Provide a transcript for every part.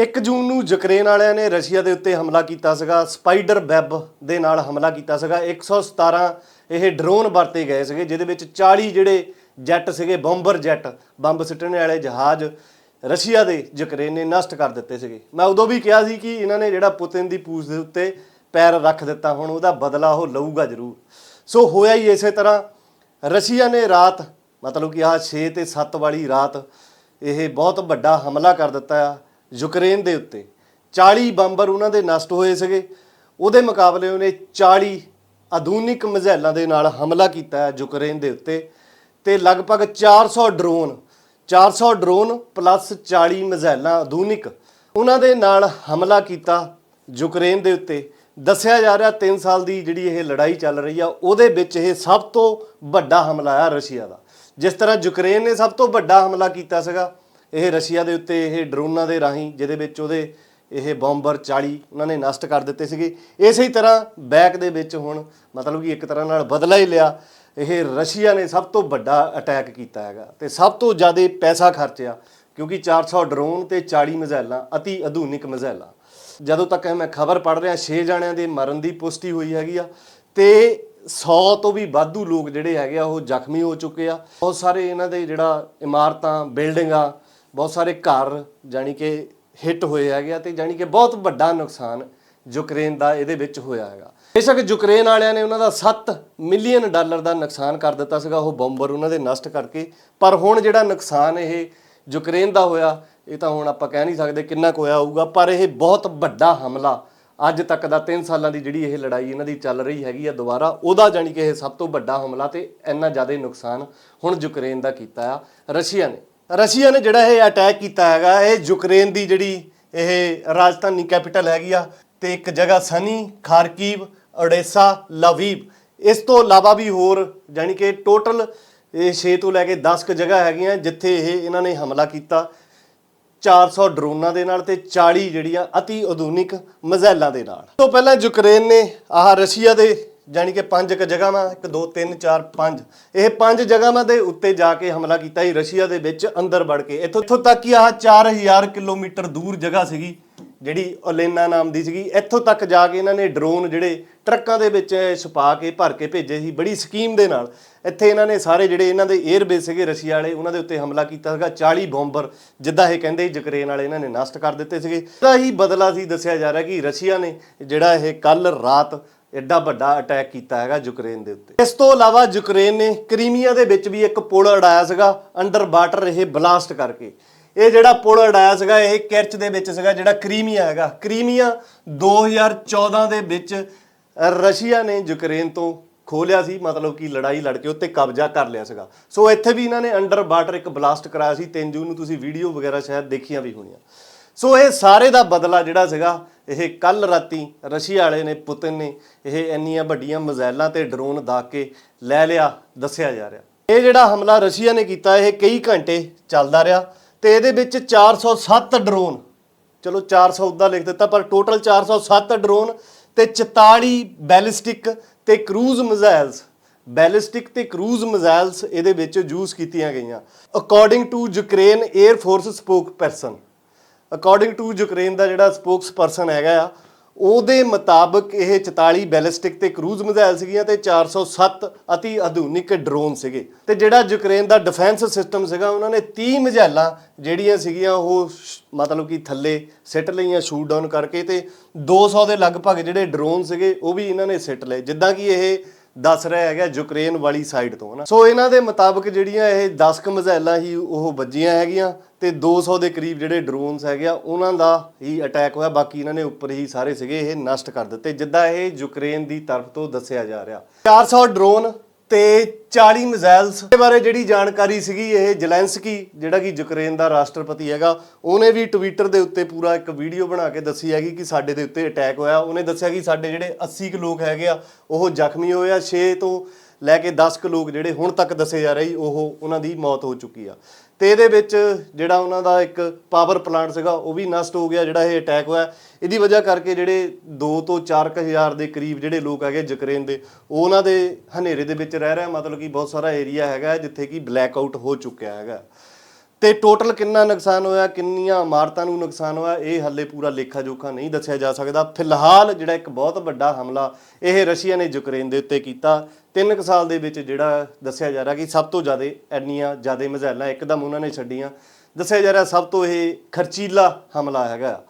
1 ਜੂਨ ਨੂੰ ਯੂਕਰੇਨ ਵਾਲਿਆਂ ਨੇ ਰਸ਼ੀਆ ਦੇ ਉੱਤੇ ਹਮਲਾ ਕੀਤਾ ਸੀਗਾ, ਸਪਾਈਡਰ ਵੈਬ ਦੇ ਨਾਲ ਹਮਲਾ ਕੀਤਾ ਸੀਗਾ। 117 ਇਹ ਡਰੋਨ ਵਰਤੇ ਗਏ ਸੀਗੇ, ਜਿਹਦੇ ਵਿੱਚ 40 ਜਿਹੜੇ ਜੈਟ ਸੀਗੇ, ਬੰਬਰ ਜੈਟ, ਬੰਬ ਸਿੱਟਣ ਵਾਲੇ ਜਹਾਜ਼ ਰਸ਼ੀਆ ਦੇ ਯੂਕਰੇਨ ਨੇ ਨਸ਼ਟ ਕਰ ਦਿੱਤੇ ਸੀਗੇ। ਮੈਂ ਉਦੋਂ ਵੀ ਕਿਹਾ ਸੀ ਕਿ ਇਹਨਾਂ ਨੇ ਜਿਹੜਾ ਪੁਤਿਨ ਦੀ ਪੂਛ ਦੇ ਉੱਤੇ ਪੈਰ ਰੱਖ ਦਿੱਤਾ, ਹੁਣ ਉਹਦਾ ਬਦਲਾ ਉਹ ਲਊਗਾ ਜ਼ਰੂਰ। ਸੋ ਹੋਇਆ ਹੀ ਇਸੇ ਤਰ੍ਹਾਂ, ਰਸ਼ੀਆ ਨੇ ਰਾਤ, ਮਤਲਬ ਕਿ ਆਹ 6 ਤੇ 7 ਵਾਲੀ ਰਾਤ, ਇਹ ਬਹੁਤ ਵੱਡਾ ਹਮਲਾ ਕਰ ਦਿੱਤਾ। ਆ ਯੂਕਰੇਨ ਦੇ ਉੱਤੇ। 40 ਬੰਬਰ ਉਹਨਾਂ ਦੇ ਨਸ਼ਟ ਹੋਏ ਸੀਗੇ। ਉਹਦੇ ਮੁਕਾਬਲੇ ਉਹਨੇ 40 ਆਧੁਨਿਕ ਮਿਜ਼ਾਈਲਾਂ ਦੇ ਨਾਲ ਹਮਲਾ ਕੀਤਾ ਹੈ ਯੂਕਰੇਨ ਦੇ ਉੱਤੇ। ਤੇ ਲਗਭਗ 400 ਡਰੋਨ 400 ਡਰੋਨ ਪਲੱਸ 40 ਮਿਜ਼ਾਈਲਾਂ ਆਧੁਨਿਕ ਉਹਨਾਂ ਦੇ ਨਾਲ ਹਮਲਾ ਕੀਤਾ ਯੂਕਰੇਨ ਦੇ ਉੱਤੇ। ਦੱਸਿਆ ਜਾ ਰਿਹਾ 3 ਸਾਲ ਦੀ ਜਿਹੜੀ ਇਹ ਲੜਾਈ ਚੱਲ ਰਹੀ ਆ, ਉਹਦੇ ਵਿੱਚ ਇਹ ਸਭ ਤੋਂ ਵੱਡਾ ਹਮਲਾ ਆ ਰਸ਼ੀਆ ਦਾ। ਜਿਸ ਤਰ੍ਹਾਂ ਯੂਕਰੇਨ ਨੇ ਸਭ ਤੋਂ ਵੱਡਾ ਹਮਲਾ ਕੀਤਾ ਸੀਗਾ ਇਹ ਰਸ਼ੀਆ ਦੇ ਉੱਤੇ, ਇਹ ਡਰੋਨਾਂ ਦੇ ਰਾਹੀਂ, ਜਿਹਦੇ ਵਿੱਚ ਉਹਦੇ ਇਹ ਬੰਬਰ 40 ਉਹਨਾਂ ਨੇ ਨਸ਼ਟ ਕਰ ਦਿੱਤੇ ਸੀਗੇ। ਇਸੇ ਹੀ ਤਰ੍ਹਾਂ ਬੈਕ ਦੇ ਵਿੱਚ ਹੁਣ ਮਤਲਬ ਕਿ ਇੱਕ ਤਰ੍ਹਾਂ ਨਾਲ ਬਦਲਾ ਹੀ ਲਿਆ, ਇਹ ਰਸ਼ੀਆ ਨੇ ਸਭ ਤੋਂ ਵੱਡਾ ਅਟੈਕ ਕੀਤਾ ਹੈਗਾ। ਤੇ ਸਭ ਤੋਂ ਜ਼ਿਆਦਾ ਪੈਸਾ ਖਰਚਿਆ, ਕਿਉਂਕਿ 400 ਡਰੋਨ ਤੇ 40 ਮਿਜ਼ਾਈਲਾਂ, ਅਤੀ ਆਧੁਨਿਕ ਮਿਜ਼ਾਈਲਾਂ। ਜਦੋਂ ਤੱਕ ਮੈਂ ਖਬਰ ਪੜ ਰਿਹਾ 6 ਜਣਿਆਂ ਦੇ ਮਰਨ ਦੀ ਪੁਸ਼ਟੀ ਹੋਈ ਹੈਗੀ ਆ। ਤੇ 100 ਤੋਂ ਵੀ ਵਾਧੂ ਲੋਕ ਜਿਹੜੇ ਹੈਗੇ ਆ, ਉਹ ਜ਼ਖਮੀ ਹੋ ਚੁੱਕੇ ਆ। ਬਹੁਤ ਸਾਰੇ ਇਹਨਾਂ ਦੇ ਜਿਹੜਾ ਇਮਾਰਤਾਂ, ਬਿਲਡਿੰਗਾਂ ਬਹੁਤ ਸਾਰੇ ਘਰ ਜਾਨੀ ਕਿ ਹਿੱਟ ਹੋਏ ਹੈਗੇ ਆ ਤੇ ਜਾਨੀ ਕਿ ਬਹੁਤ ਵੱਡਾ ਨੁਕਸਾਨ ਯੂਕਰੇਨ ਦਾ ਇਹਦੇ ਵਿੱਚ ਹੋਇਆ ਹੈਗਾ। ਬੇਸ਼ੱਕ ਯੂਕਰੇਨ ਵਾਲਿਆਂ ਨੇ ਉਹਨਾਂ ਦਾ 7 ਮਿਲੀਅਨ ਡਾਲਰ ਦਾ ਨੁਕਸਾਨ ਕਰ ਦਿੱਤਾ ਸੀਗਾ, ਉਹ ਬੰਬਰ ਉਹਨਾਂ ਦੇ ਨਸ਼ਟ ਕਰਕੇ। ਪਰ ਹੁਣ ਜਿਹੜਾ ਨੁਕਸਾਨ ਇਹ ਯੂਕਰੇਨ ਦਾ ਹੋਇਆ, ਇਹ ਤਾਂ ਹੁਣ ਆਪਾਂ ਕਹਿ ਨਹੀਂ ਸਕਦੇ ਕਿੰਨਾ ਕੁ ਹੋਇਆ ਹੋਊਗਾ, ਪਰ ਇਹ ਬਹੁਤ ਵੱਡਾ ਹਮਲਾ ਅੱਜ ਤੱਕ ਦਾ 3 ਸਾਲਾਂ ਦੀ ਜਿਹੜੀ ਇਹ ਲੜਾਈ ਇਹਨਾਂ ਦੀ ਚੱਲ ਰਹੀ ਹੈਗੀ ਆ ਦੁਬਾਰਾ, ਉਹਦਾ ਜਾਨੀ ਕਿ ਇਹ ਸਭ ਤੋਂ ਵੱਡਾ ਹਮਲਾ ਤੇ ਇੰਨਾ ਜ਼ਿਆਦਾ ਨੁਕਸਾਨ ਹੁਣ ਯੂਕਰੇਨ ਦਾ ਕੀਤਾ ਆ। ਰਸ਼ੀਆ ਨੇ ਰਸ਼ੀਆ ਨੇ ਜਿਹੜਾ ਇਹ ਅਟੈਕ ਕੀਤਾ ਹੈਗਾ, ਇਹ ਯੂਕਰੇਨ ਦੀ ਜਿਹੜੀ ਇਹ ਰਾਜਧਾਨੀ ਕੈਪੀਟਲ ਹੈਗੀ ਆ, ਤੇ ਇੱਕ ਜਗ੍ਹਾ ਸਨੀ, ਖਾਰਕੀਵ, ਓਡੇਸਾ, ਲਵੀਵ। ਇਸ ਤੋਂ ਇਲਾਵਾ ਵੀ ਹੋਰ ਜਾਨੀ ਕਿ ਟੋਟਲ ਇਹ 6 ਤੋਂ ਲੈ ਕੇ 10 ਕ ਜਗ੍ਹਾ ਹੈਗੀਆਂ ਜਿੱਥੇ ਇਹ ਇਹਨਾਂ ਨੇ ਹਮਲਾ ਕੀਤਾ। 400 ਡਰੋਨਾਂ ਦੇ ਨਾਲ ਤੇ 40 ਜਿਹੜੀਆਂ ਅਤੀ ਆਧੁਨਿਕ ਮਿਜ਼ਾਈਲਾਂ ਦੇ ਨਾਲ। ਤੋਂ ਪਹਿਲਾਂ ਯੂਕਰੇਨ ਨੇ ਆਹ ਰਸ਼ੀਆ ਦੇ ਜਾਨੀ ਕਿ ਪੰਜ ਕ ਜਗ੍ਹਾਵਾਂ 1 2 3 4 5 ਇਹ ਪੰਜ ਜਗ੍ਹਾਵਾਂ ਦੇ ਉੱਤੇ ਜਾ ਕੇ ਹਮਲਾ ਕੀਤਾ ਸੀ ਰਸ਼ੀਆ ਦੇ ਵਿੱਚ ਅੰਦਰ ਵੜ ਕੇ। ਇੱਥੋਂ ਇੱਥੋਂ ਤੱਕ ਕਿ ਆਹ 4000 ਕਿਲੋਮੀਟਰ ਦੂਰ ਜਗ੍ਹਾ ਸੀਗੀ, ਜਿਹੜੀ ਓਲੇਨਾ ਨਾਮ ਦੀ ਸੀਗੀ। ਇੱਥੋਂ ਤੱਕ ਜਾ ਕੇ ਇਹਨਾਂ ਨੇ ਡਰੋਨ ਜਿਹੜੇ ਟਰੱਕਾਂ ਦੇ ਵਿੱਚ ਛੁਪਾ ਕੇ, ਭਰ ਕੇ ਭੇਜੇ ਸੀ, ਬੜੀ ਸਕੀਮ ਦੇ ਨਾਲ। ਇੱਥੇ ਇਹਨਾਂ ਨੇ ਸਾਰੇ ਜਿਹੜੇ ਇਹਨਾਂ ਦੇ 에ਅਰ ਬੇਸ ਸੀਗੇ ਰਸ਼ੀਆ ਵਾਲੇ, ਉਹਨਾਂ ਦੇ ਉੱਤੇ ਹਮਲਾ ਕੀਤਾ ਸੀਗਾ। 40 ਬੰਬਰ, ਜਿੱਦਾਂ ਇਹ ਕਹਿੰਦੇ ਯੂਕਰੇਨ ਵਾਲੇ ਇਹਨਾਂ ਨੇ ਨਸ਼ਟ ਕਰ ਦਿੱਤੇ ਸੀਗੇ। ਇਹਦਾ ਹੀ ਬਦਲਾ ਸੀ, ਦੱਸਿਆ ਜਾ ਰਿਹਾ ਕਿ ਰਸ਼ੀਆ ਨੇ ਜਿਹੜਾ ਇਹ ਕੱਲ ਰਾਤ ਐਡਾ ਵੱਡਾ ਅਟੈਕ ਕੀਤਾ ਹੈਗਾ ਯੂਕਰੇਨ ਦੇ ਉੱਤੇ। ਇਸ ਤੋਂ ਇਲਾਵਾ ਯੂਕਰੇਨ ਨੇ ਕ੍ਰੀਮੀਆ ਦੇ ਵਿੱਚ ਵੀ ਇੱਕ ਪੁਲ ਉਡਾਇਆ ਸੀਗਾ, ਅੰਡਰ ਵਾਟਰ ਇਹ ਬਲਾਸਟ ਕਰਕੇ। ਇਹ ਜਿਹੜਾ ਪੁਲ ਉਡਾਇਆ ਸੀਗਾ, ਇਹ ਕਿਰਚ ਦੇ ਵਿੱਚ ਸੀਗਾ, ਜਿਹੜਾ ਕ੍ਰੀਮੀਆ ਹੈਗਾ। ਕ੍ਰੀਮੀਆ 2014 ਦੇ ਵਿੱਚ ਰਸ਼ੀਆ ਨੇ ਯੂਕਰੇਨ ਤੋਂ ਖੋਲਿਆ ਸੀ, ਮਤਲਬ ਕਿ ਲੜਾਈ ਲੜ ਕੇ ਉੱਤੇ ਕਬਜ਼ਾ ਕਰ ਲਿਆ ਸੀਗਾ। ਸੋ ਇੱਥੇ ਵੀ ਇਹਨਾਂ ਨੇ ਅੰਡਰ ਵਾਟਰ ਇੱਕ ਬਲਾਸਟ ਕਰਾਇਆ ਸੀ 3 ਜੂਨ ਨੂੰ ਤੁਸੀਂ ਵੀਡੀਓ ਵਗੈਰਾ ਸ਼ਾਇਦ ਦੇਖੀਆਂ ਵੀ ਹੋਣੀਆਂ। ਸੋ ਇਹ ਸਾਰੇ ਦਾ ਬਦਲਾ ਜਿਹੜਾ ਸੀਗਾ, ਇਹ ਕੱਲ ਰਾਤੀ ਰਸ਼ੀਆ ਵਾਲੇ ਨੇ, ਪੁਤਿਨ ਨੇ ਇਹ ਇੰਨੀਆਂ ਵੱਡੀਆਂ ਮਿਜ਼ਾਈਲਾਂ ਤੇ ਡਰੋਨ ਦਾ ਕੇ ਲੈ ਲਿਆ, ਦੱਸਿਆ ਜਾ ਰਿਹਾ। ਇਹ ਜਿਹੜਾ ਹਮਲਾ ਰਸ਼ੀਆ ਨੇ ਕੀਤਾ, ਇਹ ਕਈ ਘੰਟੇ ਚੱਲਦਾ ਰਿਹਾ ਤੇ ਇਹਦੇ ਵਿੱਚ 407 ਡਰੋਨ ਚਲੋ 400 ਉਦਾਂ ਲਿਖ ਦਿੱਤਾ, ਪਰ ਟੋਟਲ 407 ਡਰੋਨ ਤੇ 44 ਬੈਲਿਸਟਿਕ ਤੇ ਕਰੂਜ਼ ਮਿਜ਼ਾਈਲਸ ਬੈਲਿਸਟਿਕ ਤੇ ਕਰੂਜ਼ ਮਿਜ਼ਾਈਲਸ ਇਹਦੇ ਵਿੱਚ ਯੂਜ਼ ਕੀਤੀਆਂ ਗਈਆਂ। According to Ukraine air force spokesperson according to Ukraine ਦਾ ਜਿਹੜਾ ਸਪੋਕਸਪਰਸਨ ਹੈਗਾ ਆ, ਉਹਦੇ ਮੁਤਾਬਕ ਇਹ 44 ਬੈਲਿਸਟਿਕ ਤੇ ਕਰੂਜ਼ ਮਿਜ਼ਾਈਲ ਸੀਗੀਆਂ ਤੇ 407 ਅਤੀ ਆਧੁਨਿਕ ਡਰੋਨ ਸੀਗੇ। ਤੇ ਜਿਹੜਾ ਯੂਕਰੇਨ ਦਾ ਡਿਫੈਂਸ ਸਿਸਟਮ ਸੀਗਾ, ਉਹਨਾਂ ਨੇ 30 ਮਿਜ਼ਾਈਲਾਂ ਜਿਹੜੀਆਂ ਸੀਗੀਆਂ, ਉਹ ਸ਼- ਮਤਲਬ ਕਿ ਥੱਲੇ ਸਿੱਟ ਲਈਆਂ ਸ਼ੂਟ ਡਾਊਨ ਕਰਕੇ ਤੇ 200 ਦੇ ਲਗਭਗ ਜਿਹੜੇ ਡਰੋਨ ਸੀਗੇ, ਉਹ ਵੀ ਇਹਨਾਂ ਨੇ ਸਿੱਟ ਲਏ। ਜਿੱਦਾਂ ਕਿ ਇਹ ਦੱਸ ਰਿਹਾ ਹੈਗਾ ਯੂਕਰੇਨ ਵਾਲੀ ਸਾਈਡ ਤੋਂ, ਹਨਾ? ਸੋ ਇਹਨਾਂ ਦੇ ਮੁਤਾਬਕ ਜਿਹੜੀਆਂ ਇਹ 10 ਕ ਮਜ਼ਾਇਲਾਂ ਹੀ ਉਹ ਵੱਜੀਆਂ ਹੈਗੀਆਂ ਤੇ 200 ਦੇ ਕਰੀਬ ਜਿਹੜੇ ਡਰੋਨਸ ਹੈਗੇ ਆ, ਉਹਨਾਂ ਦਾ ਹੀ ਅਟੈਕ ਹੋਇਆ। ਬਾਕੀ ਇਹਨਾਂ ਨੇ ਉੱਪਰ ਹੀ ਸਾਰੇ ਸੀਗੇ ਇਹ ਨਸ਼ਟ ਕਰ ਦਿੱਤੇ, ਜਿੱਦਾਂ ਇਹ ਯੂਕਰੇਨ ਦੀ ਤਰਫ ਤੋਂ ਦੱਸਿਆ ਜਾ ਰਿਹਾ। 400 ਡਰੋਨ ਤੇ 40 ਮਿਜ਼ਾਈਲਸ। ਦੇ ਬਾਰੇ ਜਿਹੜੀ ਜਾਣਕਾਰੀ ਸੀਗੀ ਇਹ ਜ਼ੈਲੈਂਸਕੀ, ਜਿਹੜਾ ਕਿ ਯੂਕਰੇਨ ਦਾ ਰਾਸ਼ਟਰਪਤੀ ਹੈਗਾ, ਉਹਨੇ ਵੀ ਟਵਿੱਟਰ ਦੇ ਉੱਤੇ ਪੂਰਾ ਇੱਕ ਵੀਡੀਓ ਬਣਾ ਕੇ ਦੱਸੀ ਹੈਗੀ ਕਿ ਸਾਡੇ ਦੇ ਉੱਤੇ ਅਟੈਕ ਹੋਇਆ। ਉਹਨੇ ਦੱਸਿਆ ਕਿ ਸਾਡੇ ਜਿਹੜੇ 80 ਕੁ ਲੋਕ ਹੈਗੇ ਆ, ਉਹ ਜ਼ਖਮੀ ਹੋਏ ਆ। 6 ਤੋਂ ਲੈ ਕੇ 10 ਕੁ ਲੋਕ ਜਿਹੜੇ ਹੁਣ ਤੱਕ ਦੱਸੇ ਜਾ ਰਹੇ ਉਹ ਉਹਨਾਂ ਦੀ ਮੌਤ ਹੋ ਚੁੱਕੀ ਆ। ਤੇ ਇਹਦੇ ਵਿੱਚ ਜਿਹੜਾ ਉਹਨਾਂ ਦਾ ਇੱਕ ਪਾਵਰ ਪਲਾਂਟ ਸੀਗਾ, ਉਹ ਵੀ ਨਸ਼ਟ ਹੋ ਗਿਆ, ਜਿਹੜਾ ਇਹ ਅਟੈਕ ਹੋਇਆ। ਇਹਦੀ ਵਜ੍ਹਾ ਕਰਕੇ ਜਿਹੜੇ 2 ਤੋਂ 4 ਹਜ਼ਾਰ ਦੇ ਕਰੀਬ ਜਿਹੜੇ ਲੋਕ ਹੈਗੇ ਯੂਕਰੇਨ ਦੇ, ਉਹ ਉਹਨਾਂ ਦੇ ਹਨੇਰੇ ਦੇ ਵਿੱਚ ਰਹਿ ਰਿਹਾ ਮਤਲਬ ਕਿ ਬਹੁਤ ਸਾਰਾ ਏਰੀਆ ਹੈਗਾ ਜਿੱਥੇ ਕਿ ਬਲੈਕ ਆਊਟ ਹੋ ਚੁੱਕਿਆ ਹੈਗਾ। ਤੇ ਟੋਟਲ ਕਿੰਨਾ ਨੁਕਸਾਨ ਹੋਇਆ, ਕਿੰਨੀਆਂ ਇਮਾਰਤਾਂ ਨੂੰ ਨੁਕਸਾਨ ਹੋਇਆ, ਇਹ ਹੱਲੇ ਪੂਰਾ ਲੇਖਾ ਜੋਖਾ ਨਹੀਂ ਦੱਸਿਆ ਜਾ ਸਕਦਾ। ਫਿਲਹਾਲ ਜਿਹੜਾ ਇੱਕ ਬਹੁਤ ਵੱਡਾ ਹਮਲਾ, ਇਹ ਰਸ਼ੀਆ ਨੇ ਯੂਕਰੇਨ ਦੇ ਉੱਤੇ ਕੀਤਾ। ਤਿੰਨ ਕੁ ਸਾਲ ਦੇ ਵਿੱਚ ਜਿਹੜਾ ਦੱਸਿਆ ਜਾ ਰਿਹਾ ਕਿ ਸਭ ਤੋਂ ਜ਼ਿਆਦਾ ਇੰਨੀਆਂ ਜ਼ਿਆਦਾ ਮਿਜ਼ਾਈਲਾਂ ਇੱਕਦਮ ਉਹਨਾਂ ਨੇ ਛੱਡੀਆਂ। ਦੱਸਿਆ ਜਾ ਰਿਹਾ ਸਭ ਤੋਂ ਇਹ ਖਰਚੀਲਾ ਹਮਲਾ ਹੈਗਾ।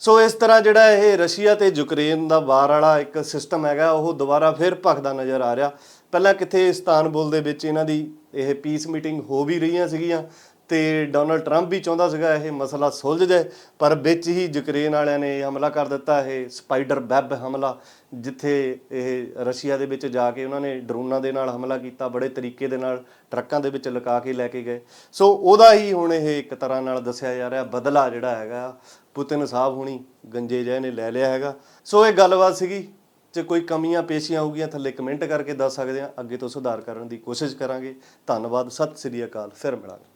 ਸੋ ਇਸ ਤਰ੍ਹਾਂ ਜਿਹੜਾ ਇਹ ਰਸ਼ੀਆ ਤੇ ਯੂਕਰੇਨ ਦਾ ਵਾਰ ਵਾਲਾ ਇੱਕ ਸਿਸਟਮ ਹੈਗਾ, ਉਹ ਦੁਬਾਰਾ ਫਿਰ ਭਖਦਾ ਨਜ਼ਰ ਆ ਰਿਹਾ। ਪਹਿਲਾਂ ਕਿਥੇ ਇਸਤਾਨਬੁਲ ਦੇ ਵਿੱਚ ਇਹਨਾਂ ਦੀ ਇਹ ਪੀਸ ਮੀਟਿੰਗ ਹੋ ਵੀ ਰਹੀਆਂ ਸੀਗੀਆਂ ਤੇ ਡੋਨਲਡ ਟਰੰਪ ਵੀ ਚਾਹੁੰਦਾ ਸੀਗਾ ਇਹ ਮਸਲਾ ਸੁਲਝ ਜਾਏ, ਪਰ ਵਿੱਚ ਹੀ ਯੂਕਰੇਨ ਵਾਲਿਆਂ ਨੇ ਇਹ ਹਮਲਾ ਕਰ ਦਿੱਤਾ, ਇਹ ਸਪਾਈਡਰ ਵੈਬ ਹਮਲਾ, ਜਿੱਥੇ ਇਹ ਰਸ਼ੀਆ ਦੇ ਵਿੱਚ ਜਾ ਕੇ ਉਹਨਾਂ ਨੇ ਡਰੋਨਾਂ ਦੇ ਨਾਲ ਹਮਲਾ ਕੀਤਾ, ਬੜੇ ਤਰੀਕੇ ਦੇ ਨਾਲ ਟਰੱਕਾਂ ਦੇ ਵਿੱਚ ਲਗਾ ਕੇ ਲੈ ਕੇ ਗਏ। ਸੋ ਉਹਦਾ ਹੀ ਹੁਣ ਇਹ ਇੱਕ ਤਰ੍ਹਾਂ ਨਾਲ ਦੱਸਿਆ ਜਾ ਰਿਹਾ, ਬਦਲਾ ਜਿਹੜਾ ਹੈਗਾ, ਪੁਤਿਨ ਸਾਹਿਬ ਹੁਣੀ ਗੰਜੇ ਜਿਹੇ ਨੇ ਲੈ ਲਿਆ ਹੈਗਾ। ਸੋ ਇਹ ਗੱਲਬਾਤ ਸੀਗੀ, ਜੇ ਕੋਈ ਕਮੀਆਂ ਪੇਸ਼ੀਆਂ ਹੋਊਗੀਆਂ, ਥੱਲੇ ਕਮੈਂਟ ਕਰਕੇ ਦੱਸ ਸਕਦੇ ਆ ਅੱਗੇ ਤੋਂ ਸੁਧਾਰ ਕਰਨ ਦੀ ਕੋਸ਼ਿਸ਼ ਕਰਾਂਗੇ। ਧੰਨਵਾਦ, ਸਤਿ ਸ੍ਰੀ ਅਕਾਲ, ਫਿਰ ਮਿਲਾਂਗੇ।